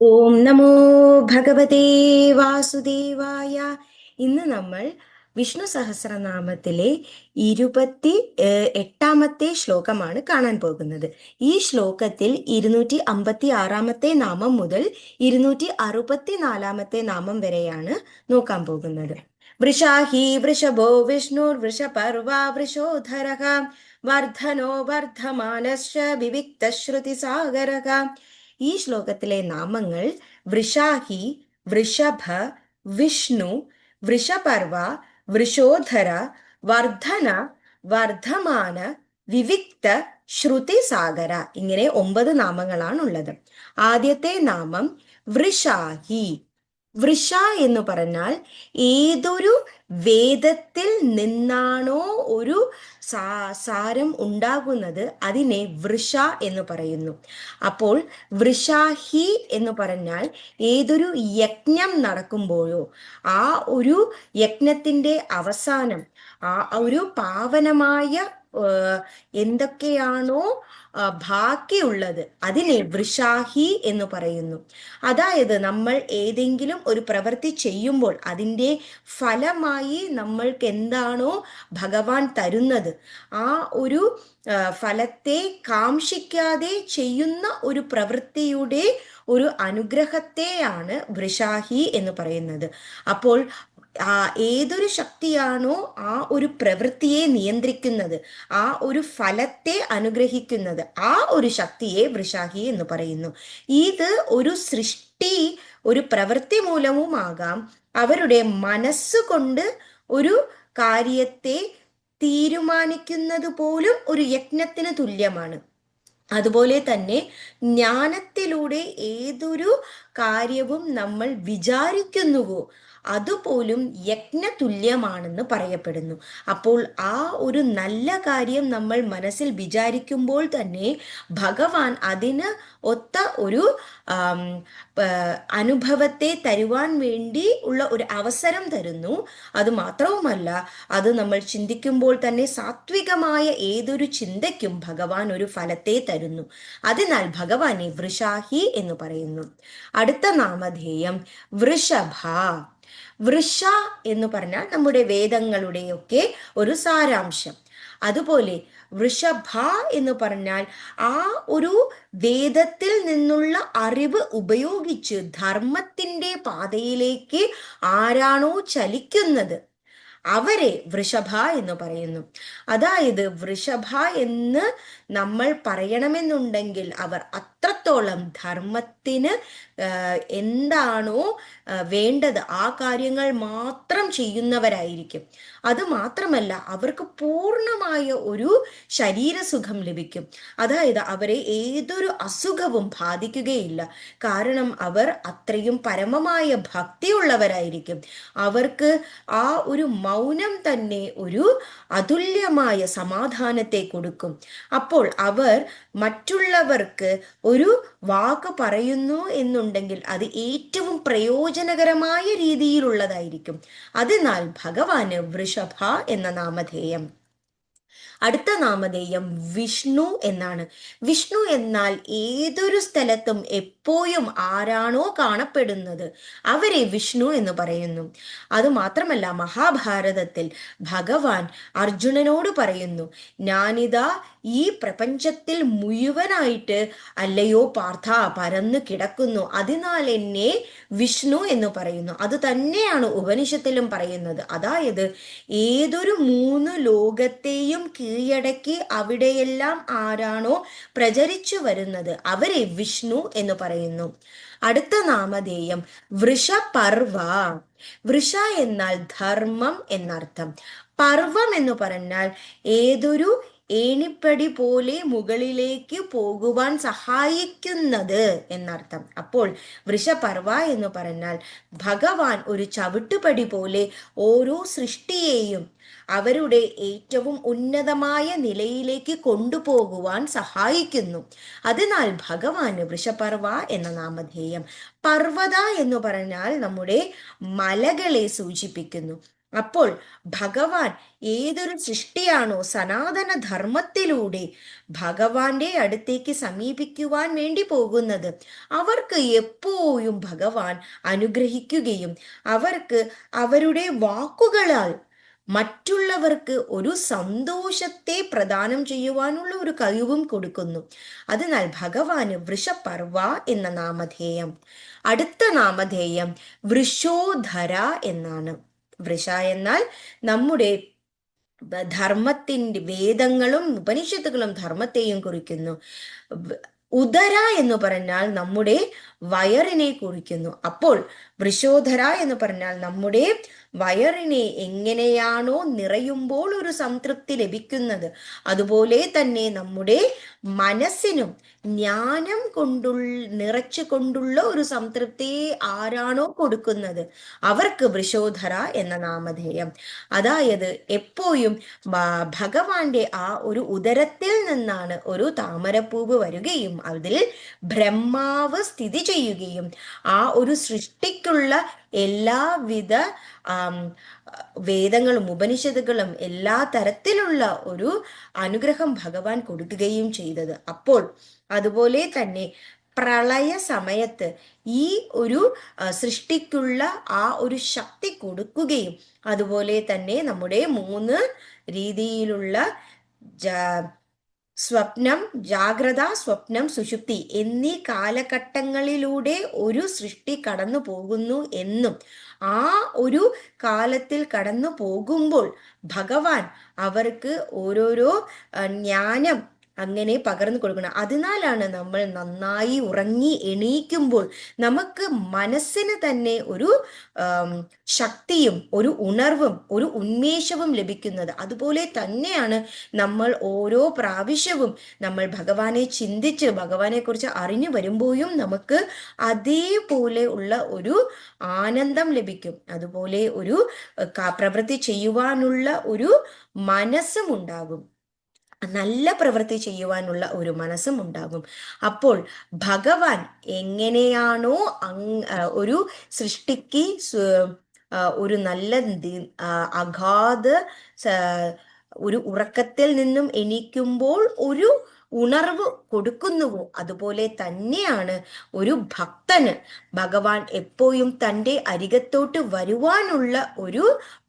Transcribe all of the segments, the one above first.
ഓം നമോ ഭഗവതേ വാസുദേവായ. ഇന്ന് നമ്മൾ വിഷ്ണു സഹസ്രനാമത്തിലെ ഇരുപത്തി എട്ടാമത്തെ ശ്ലോകമാണ് കാണാൻ പോകുന്നത്. ഈ ശ്ലോകത്തിൽ ഇരുന്നൂറ്റി അമ്പത്തി ആറാമത്തെ നാമം മുതൽ ഇരുന്നൂറ്റി അറുപത്തി നാലാമത്തെ നാമം വരെയാണ് നോക്കാൻ പോകുന്നത്. വൃഷാഹി വൃഷഭോ വിഷ്ണുർ വൃഷപർവ വൃഷോധര വർദ്ധനോ വർദ്ധമാനശ്ച വിവിക്തശ്രുതിസാഗരക. ഈ ശ്ലോകത്തിലെ നാമങ്ങൾ വൃഷാഹി വൃഷഭ വിഷ്ണു വൃഷപർവ വൃഷോധര വർധന വർദ്ധമാന വിവിക്ത ശ്രുതി സാഗര ഇങ്ങനെ ഒമ്പത് നാമങ്ങളാണുള്ളത്. ആദ്യത്തെ നാമം വൃഷാഹി. വൃഷ എന്ന് പറഞ്ഞാൽ ഏതൊരു വേദത്തിൽ നിന്നാണോ ഒരു സാരം ഉണ്ടാകുന്നത് അതിനെ വൃഷ എന്ന് പറയുന്നു. അപ്പോൾ വൃഷാഹി എന്ന് പറഞ്ഞാൽ ഏതൊരു യജ്ഞം നടക്കുമ്പോഴോ ആ ഒരു യജ്ഞത്തിന്റെ അവസാനം ആ ഒരു പാവനമായ എന്തൊക്കെയാണോ ബാക്കിയുള്ളത് അതിനെ വൃഷാഹി എന്ന് പറയുന്നു. അതായത് നമ്മൾ ഏതെങ്കിലും ഒരു പ്രവൃത്തി ചെയ്യുമ്പോൾ അതിന്റെ ഫലമായി നമ്മൾക്ക് എന്താണോ ഭഗവാൻ തരുന്നത്. ആ ഒരു ഫലത്തെ കാംക്ഷിക്കാതെ ചെയ്യുന്ന ഒരു പ്രവൃത്തിയുടെ ഒരു അനുഗ്രഹത്തെയാണ് വൃഷാഹി എന്ന് പറയുന്നത്. അപ്പോൾ ഏതൊരു ശക്തിയാണോ ആ ഒരു പ്രവൃത്തിയെ നിയന്ത്രിക്കുന്നത് ആ ഒരു ഫലത്തെ അനുഗ്രഹിക്കുന്നത് ആ ഒരു ശക്തിയെ വൃഷാഹി എന്ന് പറയുന്നു. ഇത് ഒരു സൃഷ്ടി ഒരു പ്രവൃത്തി മൂലവുമാകാം അവരുടെ മനസ്സുകൊണ്ട് ഒരു കാര്യത്തെ തീരുമാനിക്കുന്നത് പോലും ഒരു യജ്ഞത്തിന് തുല്യമാണ്. അതുപോലെ തന്നെ ജ്ഞാനത്തിലൂടെ ഏതൊരു കാര്യവും നമ്മൾ വിചാരിക്കുന്നുവോ? അതുപോലും യജ്ഞതുല്യമാണെന്ന് പറയപ്പെടുന്നു. അപ്പോൾ ആ ഒരു നല്ല കാര്യം നമ്മൾ മനസ്സിൽ വിചാരിക്കുമ്പോൾ തന്നെ ഭഗവാൻ അതിന് ഒത്ത ഒരു അനുഭവത്തെ തരുവാൻ വേണ്ടി ഉള്ള ഒരു അവസരം തരുന്നു. അത് മാത്രവുമല്ല അത് നമ്മൾ ചിന്തിക്കുമ്പോൾ തന്നെ സാത്വികമായ ഏതൊരു ചിന്തയ്ക്കും ഭഗവാൻ ഒരു ഫലത്തെ തരുന്നു. അതിനാൽ ഭഗവാനെ വൃഷാഹി എന്ന് പറയുന്നു. അടുത്ത നാമധേയം വൃഷഭ. വൃഷ എന്ന് പറഞ്ഞാൽ നമ്മുടെ വേദങ്ങളുടെയൊക്കെ ഒരു സാരാംശം. അതുപോലെ വൃഷഭ എന്ന് പറഞ്ഞാൽ ആ ഒരു വേദത്തിൽ നിന്നുള്ള അറിവ് ഉപയോഗിച്ച് ധർമ്മത്തിന്റെ പാതയിലേക്ക് ആരാണോ ചലിക്കുന്നത്? അവരെ വൃഷഭ എന്ന് പറയുന്നു. അതായത് വൃഷഭ എന്ന് നമ്മൾ പറയണമെന്നുണ്ടെങ്കിൽ അവർ അത്രത്തോളം ധർമ്മത്തിന് എന്താണോ വേണ്ടത് ആ കാര്യങ്ങൾ മാത്രം ചെയ്യുന്നവരായിരിക്കും. അത് മാത്രമല്ല അവർക്ക് പൂർണമായ ഒരു ശരീരസുഖം ലഭിക്കും. അതായത് അവരെ ഏതൊരു അസുഖവും ബാധിക്കുകയില്ല. കാരണം അവർ അത്രയും പരമമായ ഭക്തിയുള്ളവരായിരിക്കും. അവർക്ക് ആ ഒരു മൗനം തന്നെ ഒരു അതുല്യമായ സമാധാനത്തെ കൊടുക്കും. അപ്പോൾ അവർ മറ്റുള്ളവർക്ക് ഒരു വാക്ക് പറയുന്നു എന്നുണ്ടെങ്കിൽ അത് ഏറ്റവും പ്രയോജനകരമായ രീതിയിലുള്ളതായിരിക്കും. അതിനാൽ ഭഗവാന് വൃഷഭ എന്ന നാമധേയം. അടുത്ത നാമധേയം വിഷ്ണു എന്നാണ്. വിഷ്ണു എന്നാൽ ഏതൊരു സ്ഥലത്തും എപ്പോഴും ആരാണോ കാണപ്പെടുന്നത്. അവരെ വിഷ്ണു എന്ന് പറയുന്നു. അത് മാത്രമല്ല മഹാഭാരതത്തിൽ ഭഗവാൻ അർജുനനോട് പറയുന്നു ഞാനിതാ ഈ പ്രപഞ്ചത്തിൽ മുഴുവനായിട്ട് അല്ലയോ പാർത്ഥ പരന്നു കിടക്കുന്നു. അതിനാൽ എന്നെ വിഷ്ണു എന്ന് പറയുന്നു. അത് തന്നെയാണ് ഉപനിഷത്തിലും പറയുന്നത്. അതായത് ഏതൊരു മൂന്ന് ലോകത്തെയും കീഴടക്കി അവിടെയെല്ലാം ആരാണോ പ്രചരിച്ചു വരുന്നത് അവരെ വിഷ്ണു എന്ന് പറയുന്നു. അടുത്ത നാമധേയം വൃഷപർവ. വൃഷ എന്നാൽ ധർമ്മം എന്നർത്ഥം. പർവം എന്ന് പറഞ്ഞാൽ ഏതൊരു ഏണിപ്പടി പോലെ മുകളിലേക്ക് പോകുവാൻ സഹായിക്കുന്നത് എന്നർത്ഥം. അപ്പോൾ വൃഷപർവ എന്ന് പറഞ്ഞാൽ ഭഗവാൻ ഒരു ചവിട്ടുപടി പോലെ ഓരോ സൃഷ്ടിയെയും അവരുടെ ഏറ്റവും ഉന്നതമായ നിലയിലേക്ക് കൊണ്ടുപോകുവാൻ സഹായിക്കുന്നു. അതിനാൽ ഭഗവാന് വൃഷപർവ എന്ന നാമധേയം പർവത എന്ന് പറഞ്ഞാൽ നമ്മുടെ മലകളെ സൂചിപ്പിക്കുന്നു. അപ്പോൾ ഭഗവാൻ ഏതൊരു സൃഷ്ടിയാണോ സനാതന ധർമ്മത്തിലൂടെ ഭഗവാന്റെ അടുത്തേക്ക് സമീപിക്കുവാൻ വേണ്ടി പോകുന്നത്? അവർക്ക് എപ്പോഴും ഭഗവാൻ അനുഗ്രഹിക്കുകയും അവർക്ക് അവരുടെ വാക്കുകളാൽ മറ്റുള്ളവർക്ക് ഒരു സന്തോഷത്തെ പ്രദാനം ചെയ്യുവാനുള്ള ഒരു കഴിവും കൊടുക്കുന്നു. അതിനാൽ ഭഗവാന് വൃഷപർവ എന്ന നാമധേയം. അടുത്ത നാമധേയം വൃഷോധര എന്നാണ്. വൃഷ. എന്നാൽ നമ്മുടെ ധർമ്മത്തിന്റെ വേദങ്ങളും ഉപനിഷത്തുകളും ധർമ്മത്തെയും കുറിക്കുന്നു. ഉദര എന്ന് പറഞ്ഞാൽ നമ്മുടെ വയറിനെ കുറിക്കുന്നു. അപ്പോൾ വൃഷോധര എന്ന് പറഞ്ഞാൽ നമ്മുടെ വയറിനെ എങ്ങനെയാണോ നിറയുമ്പോൾ ഒരു സംതൃപ്തി ലഭിക്കുന്നത്. അതുപോലെ തന്നെ നമ്മുടെ മനസ്സിനും ജ്ഞാനം കൊണ്ടുള്ള നിറച്ചു കൊണ്ടുള്ള ഒരു സംതൃപ്തി ആരാണോ കൊടുക്കുന്നത്? അവർക്ക് വൃഷോധര എന്ന നാമധേയം. അതായത് എപ്പോഴും ഭഗവാന്റെ ആ ഒരു ഉദരത്തിൽ നിന്നാണ് ഒരു താമരപ്പൂവ് വരികയും അതിൽ ബ്രഹ്മാവ് സ്ഥിതി ചെയ്യുകയും ആ ഒരു സൃഷ്ടിക്കുള്ള എല്ലാവിധ വേദങ്ങളും ഉപനിഷത്തുകളും എല്ലാ തരത്തിലുള്ള ഒരു അനുഗ്രഹം ഭഗവാൻ കൊടുക്കുകയും ചെയ്തത്. അപ്പോൾ അതുപോലെ തന്നെ പ്രളയ സമയത്ത് ഈ ഒരു സൃഷ്ടിക്കുള്ള ആ ഒരു ശക്തി കൊടുക്കുകയും അതുപോലെ തന്നെ നമ്മുടെ മൂന്ന് രീതിയിലുള്ള സ്വപ്നം ജാഗ്രത സ്വപ്നം സുഷുപ്തി എന്നീ കാലഘട്ടങ്ങളിലൂടെ ഒരു സൃഷ്ടി കടന്നു പോകുന്നു എന്നും ആ ഒരു കാലത്തിൽ കടന്നു പോകുമ്പോൾ ഭഗവാൻ അവർക്ക് ഓരോരോ ജ്ഞാനം അങ്ങനെ പകർന്നു കൊടുക്കണം. അതിനാലാണ് നമ്മൾ നന്നായി ഉറങ്ങി എണീക്കുമ്പോൾ നമുക്ക് മനസ്സിന് തന്നെ ഒരു ശക്തിയും ഒരു ഉണർവും ഒരു ഉന്മേഷവും ലഭിക്കുന്നത്. അതുപോലെ തന്നെയാണ് നമ്മൾ ഓരോ പ്രാവശ്യവും നമ്മൾ ഭഗവാനെ ചിന്തിച്ച് ഭഗവാനെ കുറിച്ച് അറിഞ്ഞു വരുമ്പോഴും നമുക്ക് അതേപോലെ ഉള്ള ഒരു ആനന്ദം ലഭിക്കും. അതുപോലെ ഒരു പ്രവൃത്തി ചെയ്യുവാനുള്ള ഒരു മനസ്സും ഉണ്ടാകും. നല്ല പ്രവൃത്തി ചെയ്യുവാനുള്ള ഒരു മനസ്സും ഉണ്ടാകും. അപ്പോൾ ഭഗവാൻ എങ്ങനെയാണോ ഒരു സൃഷ്ടിക്ക് ഒരു നല്ല അഗാധ ഒരു ഉറക്കത്തിൽ നിന്നും എണീക്കുമ്പോൾ ഒരു ഉണർവ് കൊടുക്കുന്നുവോ? അതുപോലെ തന്നെയാണ് ഒരു ഭക്തന്. ഭഗവാൻ എപ്പോഴും തന്റെ അരികത്തോട്ട് വരുവാനുള്ള ഒരു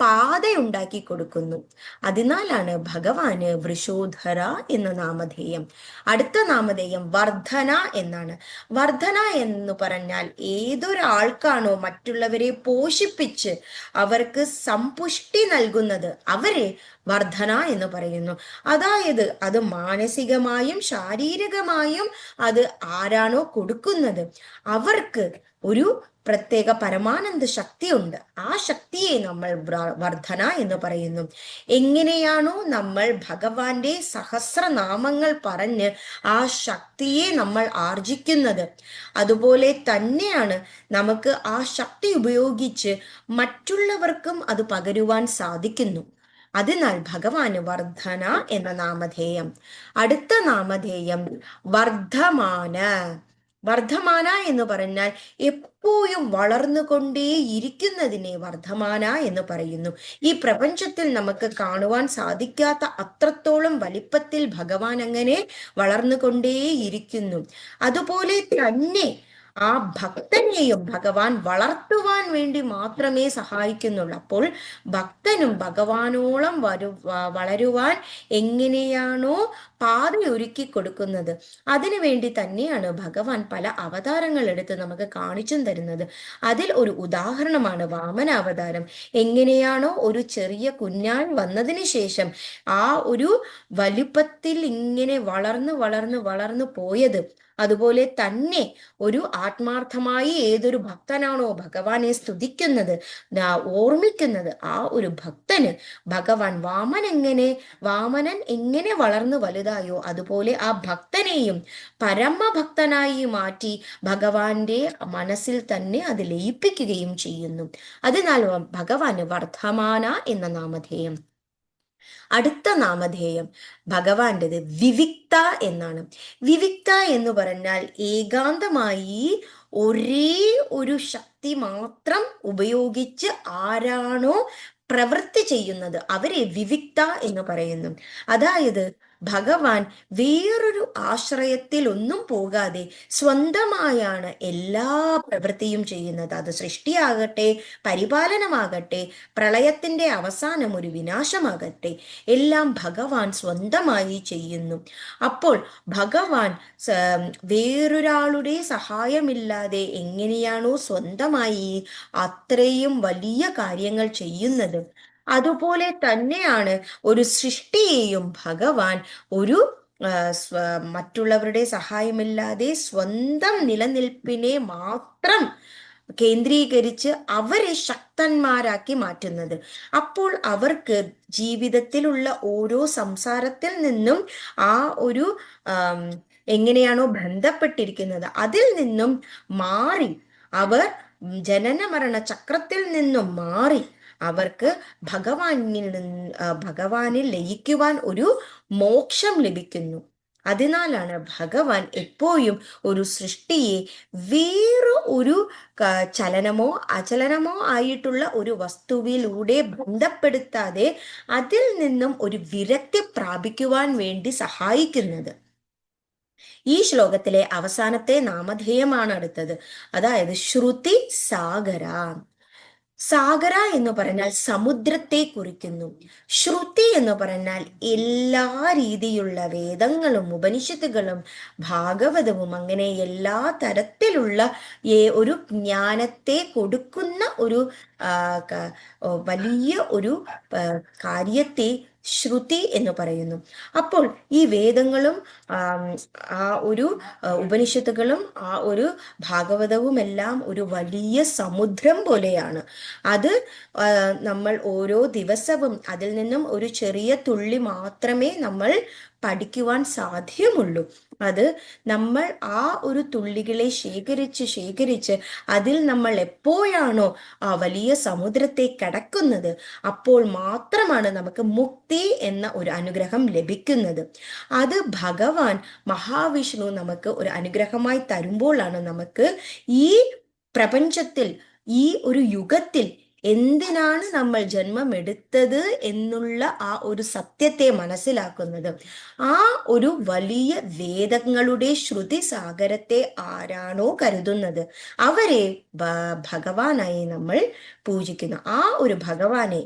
പാതയുണ്ടാക്കി കൊടുക്കുന്നു. അതിനാലാണ് ഭഗവാന് വൃഷോധര എന്ന നാമധേയം. അടുത്ത നാമധേയം വർധന എന്നാണ്. വർധന എന്ന് പറഞ്ഞാൽ ഏതൊരാൾക്കാണോ മറ്റുള്ളവരെ പോഷിപ്പിച്ച് അവർക്ക് സമ്പുഷ്ടി നൽകുന്നത് അവരെ വർധന എന്ന് പറയുന്നു. അതായത് അത് മാനസികമായും ശാരീരികമായും അത് ആരാണോ കൊടുക്കുന്നത്. അവർക്ക് ഒരു പ്രത്യേക പരമാനന്ദ ശക്തിയുണ്ട്. ആ ശക്തിയെ നമ്മൾ വർധന എന്ന് പറയുന്നു. എങ്ങനെയാണോ നമ്മൾ ഭഗവാന്റെ സഹസ്രനാമങ്ങൾ പറഞ്ഞ് ആ ശക്തിയെ നമ്മൾ ആർജിക്കുന്നത്. അതുപോലെ തന്നെയാണ് നമുക്ക് ആ ശക്തി ഉപയോഗിച്ച് മറ്റുള്ളവർക്കും അത് പകരുവാൻ സാധിക്കുന്നു. അതിനാൽ ഭഗവാന് വർധന എന്ന നാമധേയം. അടുത്ത നാമധേയം വർദ്ധമാന. വർദ്ധമാന എന്ന് പറഞ്ഞാൽ എപ്പോഴും വളർന്നുകൊണ്ടേ ഇരിക്കുന്നതിനെ വർദ്ധമാന എന്ന് പറയുന്നു. ഈ പ്രപഞ്ചത്തിൽ നമുക്ക് കാണുവാൻ സാധിക്കാത്ത അത്രത്തോളം വലിപ്പത്തിൽ ഭഗവാൻ അങ്ങനെ വളർന്നുകൊണ്ടേയിരിക്കുന്നു അതുപോലെ തന്നെ ആ ഭക്തനെയും ഭഗവാൻ വളർത്തുവാൻ വേണ്ടി മാത്രമേ സഹായിക്കുന്നുള്ളൂ. അപ്പോൾ ഭക്തനും ഭഗവാനോളം വരു വളരുവാൻ എങ്ങനെയാണോ പാതയൊരുക്കി കൊടുക്കുന്നത്. അതിനു വേണ്ടി തന്നെയാണ് ഭഗവാൻ പല അവതാരങ്ങൾ എടുത്ത് നമുക്ക് കാണിച്ചും തരുന്നത്. അതിൽ ഒരു ഉദാഹരണമാണ് വാമന അവതാരം എങ്ങനെയാണോ ഒരു ചെറിയ കുഞ്ഞാൻ വന്നതിന് ശേഷം ആ ഒരു വലിപ്പത്തിൽ ഇങ്ങനെ വളർന്ന് വളർന്ന് വളർന്നു പോയത്. അതുപോലെ തന്നെ ഒരു ആത്മാർത്ഥമായി ഏതൊരു ഭക്തനാണോ ഭഗവാനെ സ്തുതിക്കുന്നത് ഓർമ്മിക്കുന്നത് ആ ഒരു ഭക്തന് ഭഗവാൻ വാമൻ എങ്ങനെ വാമനൻ എങ്ങനെ വളർന്നു വലുതായോ അതുപോലെ ആ ഭക്തനെയും പരമഭക്തനായി മാറ്റി ഭഗവാന്റെ മനസ്സിൽ തന്നെ അത് ലയിപ്പിക്കുകയും ചെയ്യുന്നു. അതിനാൽ ഭഗവാന് വർദ്ധമാന എന്ന നാമധേയം. അടുത്ത നാമധേയം ഭഗവാന്റേത് വിവിക്ത എന്നാണ്. വിവിക്ത എന്ന് പറഞ്ഞാൽ ഏകാന്തമായി ഒരേ ഒരു ശക്തി മാത്രം ഉപയോഗിച്ച് ആരാണോ പ്രവൃത്തി ചെയ്യുന്നത് അവരെ വിവിക്ത എന്ന് പറയുന്നു. അതായത് ഭഗവാൻ വേറൊരു ആശ്രയത്തിൽ ഒന്നും പോകാതെ സ്വന്തമായാണ് എല്ലാ പ്രവൃത്തിയും ചെയ്യുന്നത്. അത് സൃഷ്ടിയാകട്ടെ പരിപാലനമാകട്ടെ പ്രളയത്തിന്റെ അവസാനം ഒരു വിനാശമാകട്ടെ എല്ലാം ഭഗവാൻ സ്വന്തമായി ചെയ്യുന്നു. അപ്പോൾ ഭഗവാൻ വേറൊരാളുടെ സഹായമില്ലാതെ എങ്ങനെയാണോ സ്വന്തമായി അത്രയും വലിയ കാര്യങ്ങൾ ചെയ്യുന്നത്. അതുപോലെ തന്നെയാണ് ഒരു സൃഷ്ടിയെയും ഭഗവാൻ ഒരു മറ്റുള്ളവരുടെ സഹായമില്ലാതെ സ്വന്തം നിലനിൽപ്പിനെ മാത്രം കേന്ദ്രീകരിച്ച് അവരെ ശക്തന്മാരാക്കി മാറ്റുന്നത്. അപ്പോൾ അവർക്ക് ജീവിതത്തിലുള്ള ഓരോ സംസാരത്തിൽ നിന്നും ആ ഒരു എങ്ങനെയാണോ ബന്ധപ്പെട്ടിരിക്കുന്നത് അതിൽ നിന്നും മാറി അവർ ജനന മരണ ചക്രത്തിൽ നിന്നും മാറി അവർക്ക് ഭഗവാനിൽ ഭഗവാനിൽ ലയിക്കുവാൻ ഒരു മോക്ഷം ലഭിക്കുന്നു. അതിനാലാണ് ഭഗവാൻ എപ്പോഴും ഒരു സൃഷ്ടിയെ വേറെ ഒരു ചലനമോ അചലനമോ ആയിട്ടുള്ള ഒരു വസ്തുവിലൂടെ ബന്ധപ്പെടുത്താതെ അതിൽ നിന്നും ഒരു വിരക്തി പ്രാപിക്കുവാൻ വേണ്ടി സഹായിക്കുന്നത്. ഈ ശ്ലോകത്തിലെ അവസാനത്തെ നാമധേയമാണ് അടുത്തത്. അതായത് ശ്രുതി സാഗര. സാഗര എന്ന് പറഞ്ഞാൽ സമുദ്രത്തെ കുറിക്കുന്നു. ശ്രുതി എന്ന് പറഞ്ഞാൽ എല്ലാ രീതിയിലുള്ള വേദങ്ങളും ഉപനിഷത്തുകളും ഭാഗവതവും അങ്ങനെ എല്ലാ തരത്തിലുള്ള ഒരു ജ്ഞാനത്തെ കൊടുക്കുന്ന ഒരു വലിയ ഒരു കാര്യത്തെ ശ്രുതി എന്ന് പറയുന്നു. അപ്പോൾ ഈ വേദങ്ങളും ആ ഒരു ഉപനിഷത്തുകളും ആ ഒരു ഭാഗവതവും എല്ലാം ഒരു വലിയ സമുദ്രം പോലെയാണ്. അത് നമ്മൾ ഓരോ ദിവസവും അതിൽ നിന്നും ഒരു ചെറിയ തുള്ളി മാത്രമേ നമ്മൾ പഠിക്കുവാൻ സാധ്യമുള്ളൂ. അത് നമ്മൾ ആ ഒരു തുള്ളികളെ ശേഖരിച്ച് ശേഖരിച്ച് അതിൽ നമ്മൾ എപ്പോഴാണോ ആ വലിയ സമുദ്രത്തെ കടക്കുന്നത് അപ്പോൾ മാത്രമാണ് നമുക്ക് മുക്തി എന്ന ഒരു അനുഗ്രഹം ലഭിക്കുന്നത്. അത് ഭഗവാൻ മഹാവിഷ്ണു നമുക്ക് ഒരു അനുഗ്രഹമായി തരുമ്പോഴാണ് നമുക്ക് ഈ പ്രപഞ്ചത്തിൽ ഈ ഒരു യുഗത്തിൽ എന്തിനാണ് നമ്മൾ ജന്മം എടുത്തത് എന്നുള്ള ആ ഒരു സത്യത്തെ മനസ്സിലാക്കുന്നത്? ആ ഒരു വലിയ വേദങ്ങളുടെ ശ്രുതി സാഗരത്തെ ആരാണോ കരുതുന്നത്. അവരെ ഭഗവാനായി നമ്മൾ പൂജിക്കുന്നു. ആ ഒരു ഭഗവാനെ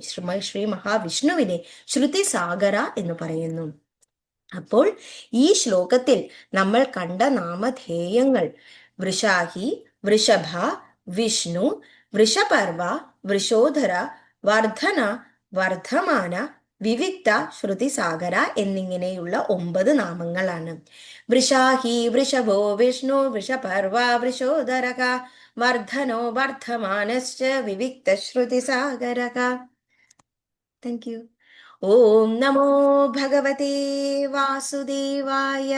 ശ്രീ മഹാവിഷ്ണുവിനെ ശ്രുതി സാഗര എന്ന് പറയുന്നു. അപ്പോൾ ഈ ശ്ലോകത്തിൽ നമ്മൾ കണ്ട നാമധേയങ്ങൾ വൃഷാഹി വൃഷഭ വിഷ്ണു വൃഷപർവ വൃഷോധര വർധന വർദ്ധമാന വിവിക്ത ശ്രുതിസാഗര എന്നിങ്ങനെയുള്ള ഒമ്പത് നാമങ്ങളാണ്. വൃഷാഹി വൃഷഭോ വിഷ്ണു വൃഷപർവ വൃഷോധരക വർദ്ധനോ വർദ്ധമാനശ്ച വിവിക്ത ശ്രുതിസാഗരക. താങ്ക് യു ഓം നമോ ഭഗവതേ വാസുദേവായ